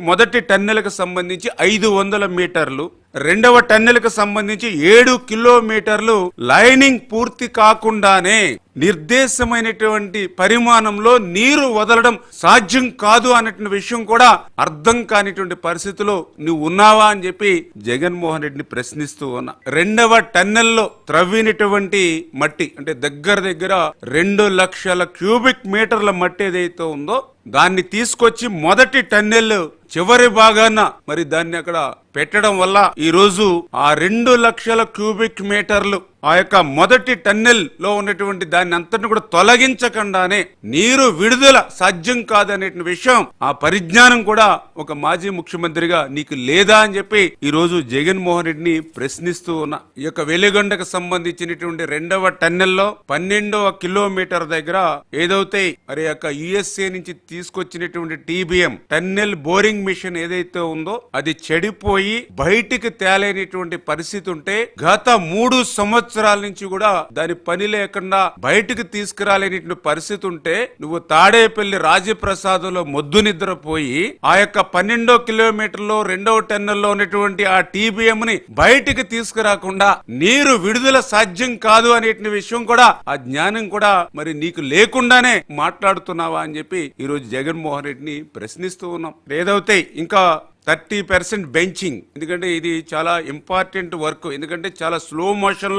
మొదటి టన్నెలకు సంబంధించి ఐదు వందల మీటర్లు రెండవ టన్నెలకు సంబంధించి ఏడు కిలోమీటర్లు లైనింగ్ పూర్తి కాకుండానే నిర్దేశమైనటువంటి పరిమాణంలో నీరు వదలడం సాధ్యం కాదు అన్నటువంటి విషయం కూడా అర్థం కానిటువంటి పరిస్థితిలో నువ్వు ఉన్నావా అని చెప్పి జగన్మోహన్ రెడ్డిని ప్రశ్నిస్తూ ఉన్నా. రెండవ టన్నెల్లో త్రవ్వినటువంటి మట్టి అంటే దగ్గర దగ్గర రెండు లక్షల క్యూబిక్ మీటర్ల మట్టి ఏదైతే ఉందో దాన్ని తీసుకొచ్చి మొదటి టన్నెల్ చివరి భాగాన మరి దాన్ని అక్కడ పెట్టడం వల్ల ఈ రోజు ఆ రెండు లక్షల క్యూబిక్ మీటర్లు ఆ యొక్క మొదటి టన్నెల్లో ఉన్నటువంటి దాన్ని అంతటిని కూడా తొలగించకుండానే నీరు విడుదల సాధ్యం కాదనే విషయం ఆ పరిజ్ఞానం కూడా ఒక మాజీ ముఖ్యమంత్రిగా నీకు లేదా అని చెప్పి ఈ రోజు జగన్మోహన్ రెడ్డిని ప్రశ్నిస్తూ ఉన్నా ఈ యొక్క వెలుగొండకు సంబంధించినటువంటి రెండవ టన్నెల్లో పన్నెండవ కిలోమీటర్ దగ్గర ఏదైతే మరి యొక్క యుఎస్ఏ నుంచి తీసుకొచ్చినటువంటి టీబీఎం టన్నెల్ బోరింగ్ మిషన్ ఏదైతే ఉందో అది చెడిపోయి బయటికి తేలేనటువంటి పరిస్థితి ఉంటే గత మూడు సంవత్సరాలు సంవత్సరాల నుంచి కూడా దాని పని లేకుండా బయటికి తీసుకురాలేని పరిస్థితి ఉంటే నువ్వు తాడేపల్లి రాజప్రసాదంలో మొద్దు నిద్రపోయి ఆ యొక్క పన్నెండో కిలోమీటర్లో రెండవ టెన్నర్లో ఉన్నటువంటి ఆ టీబీఎం ని బయటికి తీసుకురాకుండా నీరు విడుదల సాధ్యం కాదు అనేటి విషయం కూడా ఆ జ్ఞానం కూడా మరి నీకు లేకుండానే మాట్లాడుతున్నావా అని చెప్పి ఈరోజు జగన్మోహన్ రెడ్డిని ప్రశ్నిస్తూ ఉన్నాం. ఏదవుతాయి ఇంకా థర్టీ పర్సెంట్ బెంచింగ్. ఎందుకంటే ఇది చాలా ఇంపార్టెంట్ వర్క్. ఎందుకంటే చాలా స్లో మోషన్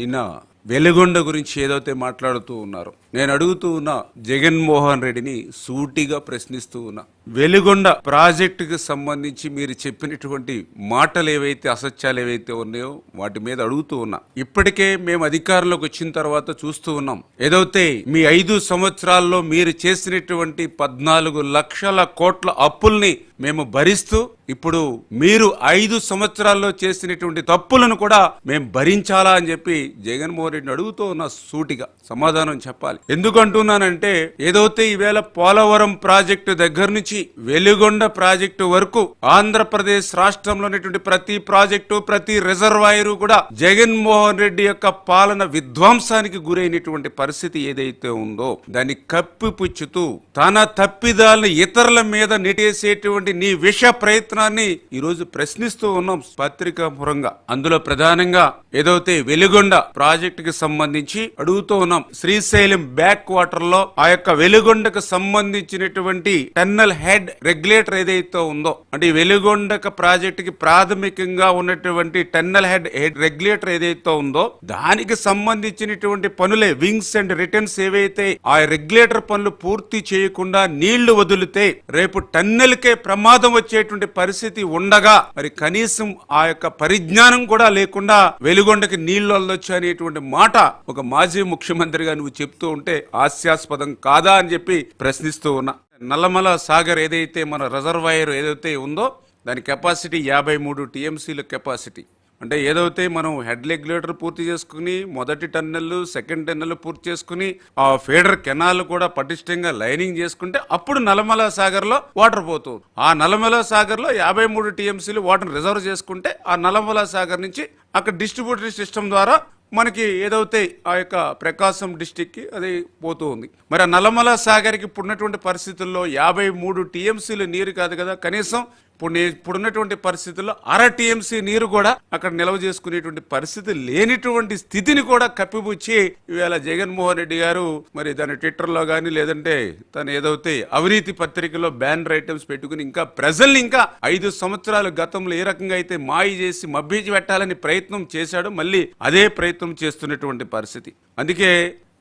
లో నిన్న వెలుగొండ గురించి ఏదైతే మాట్లాడుతూ ఉన్నారు నేను అడుగుతూ ఉన్న జగన్మోహన్ రెడ్డిని సూటిగా ప్రశ్నిస్తూ ఉన్నా. వెలుగొండ ప్రాజెక్టుకి సంబంధించి మీరు చెప్పినటువంటి మాటలు ఏవైతే అసత్యాలు ఏవైతే ఉన్నాయో వాటి మీద అడుగుతూ ఉన్నా. ఇప్పటికే మేము అధికారంలోకి వచ్చిన తర్వాత చూస్తూ ఉన్నాం. ఏదైతే మీ ఐదు సంవత్సరాల్లో మీరు చేసినటువంటి పద్నాలుగు లక్షల కోట్ల అప్పుల్ని మేము భరిస్తూ ఇప్పుడు మీరు ఐదు సంవత్సరాల్లో చేసినటువంటి తప్పులను కూడా మేము భరించాలా అని చెప్పి జగన్మోహన్ రెడ్డిని అడుగుతూ ఉన్న సూటిగా సమాధానం చెప్పాలి. ఎందుకంటున్నానంటే ఏదైతే ఈవేళ పోలవరం ప్రాజెక్టు దగ్గర నుంచి వెలుగొండ ప్రాజెక్టు వరకు ఆంధ్రప్రదేశ్ రాష్ట్రంలో ఉన్నటువంటి ప్రతి ప్రాజెక్టు ప్రతి రిజర్వాయరు కూడా జగన్మోహన్ రెడ్డి యొక్క పాలన విధ్వంసానికి గురైనటువంటి పరిస్థితి ఏదైతే ఉందో దాన్ని కప్పిపుచ్చుతూ తన తప్పిదాలను ఇతరుల మీద నెట్టేసేటువంటి నీ విష ప్రయత్నాన్ని ఈ రోజు ప్రశ్నిస్తూ ఉన్నాం పత్రికాపురంగా అందులో ప్రధానంగా ఏదైతే వెలుగొండ ప్రాజెక్టుకి సంబంధించి అడుగుతూ ఉన్నాం శ్రీశైలం బ్యాక్ వాటర్లో ఆ యొక్క వెలుగొండకు సంబంధించినటువంటి టన్నల్ హెడ్ రెగ్యులేటర్ ఏదైతే ఉందో అంటే ఈ వెలుగొండక ప్రాజెక్టుకి ప్రాథమికంగా ఉన్నటువంటి టన్నల్ హెడ్ హెడ్ రెగ్యులేటర్ ఏదైతే ఉందో దానికి సంబంధించినటువంటి పనులే వింగ్స్ అండ్ రిటర్న్స్ ఏవైతే ఆ రెగ్యులేటర్ పనులు పూర్తి చేయకుండా నీళ్ళు వదిలితే రేపు టన్నెల్ కే ప్రమాదం వచ్చేటువంటి పరిస్థితి ఉండగా మరి కనీసం ఆ యొక్క పరిజ్ఞానం కూడా లేకుండా వెలుగొండకి నీళ్ళు వదలొచ్చు అనేటువంటి మాట ఒక మాజీ ముఖ్యమంత్రిగా నువ్వు చెప్తూ ఉంటే హాస్యాస్పదం కాదా అని చెప్పి ప్రశ్నిస్తూ ఉన్నా. నల్లమల సాగర్ ఏదైతే మన రిజర్వాయర్ ఏదైతే ఉందో దాని కెపాసిటీ యాభై మూడు టీఎంసీల కెపాసిటీ. అంటే ఏదైతే మనం హెడ్ రెగ్యులేటర్ పూర్తి చేసుకుని మొదటి టన్నెల్ సెకండ్ టన్నెల్ పూర్తి చేసుకుని ఆ ఫీడర్ కెనాల్ కూడా పటిష్టంగా లైనింగ్ చేసుకుంటే అప్పుడు నల్లమల సాగర్లో వాటర్ పోతుంది. ఆ నల్లమల సాగర్లో యాభై మూడు టీఎంసీలు వాటర్ రిజర్వ్ చేసుకుంటే ఆ నల్లమల సాగర్ నుంచి అక్కడ డిస్ట్రిబ్యూటరీ సిస్టమ్ ద్వారా మనకి ఏదైతే ఆ యొక్క ప్రకాశం డిస్టిక్కి అది పోతూ ఉంది. మరి నల్లమల సాగర్కి ఇప్పుడున్నటువంటి పరిస్థితుల్లో యాభై మూడు టీఎంసీలు నీరు కాదు కదా కనీసం ఇప్పుడు నే- ఇప్పుడున్నటువంటి పరిస్థితుల్లో అర టీఎంసీ నీరు కూడా అక్కడ నిల్వ చేసుకునేటువంటి పరిస్థితి లేనిటువంటి స్థితిని కూడా కప్పిపుచ్చి ఇవాళ జగన్మోహన్ రెడ్డి గారు మరి దాని ట్విట్టర్లో కానీ లేదంటే తను ఏదైతే అవినీతి పత్రికలో బ్యానర్ ఐటమ్స్ పెట్టుకుని ఇంకా ప్రజల్ని ఇంకా ఐదు సంవత్సరాలు గతంలో ఏ రకంగా అయితే మాయి చేసి మబ్బీచి పెట్టాలని ప్రయత్నం చేశాడు మళ్ళీ అదే ప్రయత్నం చేస్తున్నటువంటి పరిస్థితి. అందుకే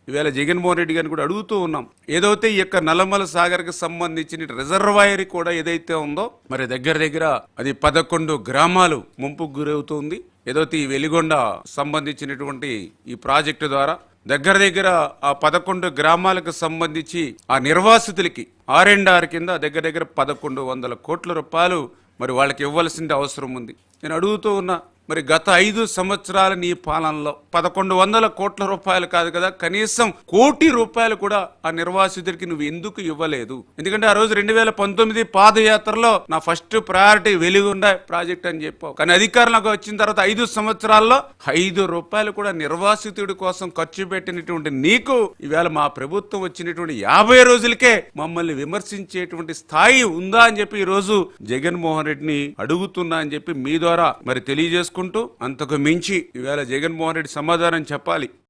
ఈవేళ జగన్మోహన్ రెడ్డి గారిని కూడా అడుగుతూ ఉన్నాం. ఏదైతే ఈ యొక్క నల్లమల సాగర్కి సంబంధించిన రిజర్వాయర్ కూడా ఏదైతే ఉందో మరి దగ్గర దగ్గర అది పదకొండు గ్రామాలు ముంపుకు గురవుతుంది. ఏదైతే ఈ వెలిగొండ సంబంధించినటువంటి ఈ ప్రాజెక్టు ద్వారా దగ్గర దగ్గర ఆ పదకొండు గ్రామాలకు సంబంధించి ఆ నిర్వాసితులకి ఆర్ఎండ్ఆర్ కింద దగ్గర దగ్గర పదకొండు వందల కోట్ల రూపాయలు మరి వాళ్ళకి ఇవ్వాల్సింది అవసరం ఉంది. నేను అడుగుతూ ఉన్నా మరి గత ఐదు సంవత్సరాల నీ పాలనలో పదకొండు వందల కోట్ల రూపాయలు కాదు కదా కనీసం కోటి రూపాయలు కూడా ఆ నిర్వాసితుడికి నువ్వు ఎందుకు ఇవ్వలేదు? ఎందుకంటే ఆ రోజు రెండు వేల పంతొమ్మిది పాదయాత్రలో నా ఫస్ట్ ప్రయారిటీ వెలుగుండే ప్రాజెక్ట్ అని చెప్పావు. కానీ అధికారంలోకి వచ్చిన తర్వాత ఐదు సంవత్సరాల్లో ఐదు రూపాయలు కూడా నిర్వాసితుడి కోసం ఖర్చు పెట్టినటువంటి నీకు ఈవేళ మా ప్రభుత్వం వచ్చినటువంటి యాభై రోజులకే మమ్మల్ని విమర్శించేటువంటి స్థాయి ఉందా అని చెప్పి ఈ రోజు జగన్మోహన్ రెడ్డిని అడుగుతున్నా అని చెప్పి మీ ద్వారా మరి చేసుకుంటూ అంతకు మించి ఈవేళ జగన్మోహన్ రెడ్డి సమాధానం చెప్పాలి.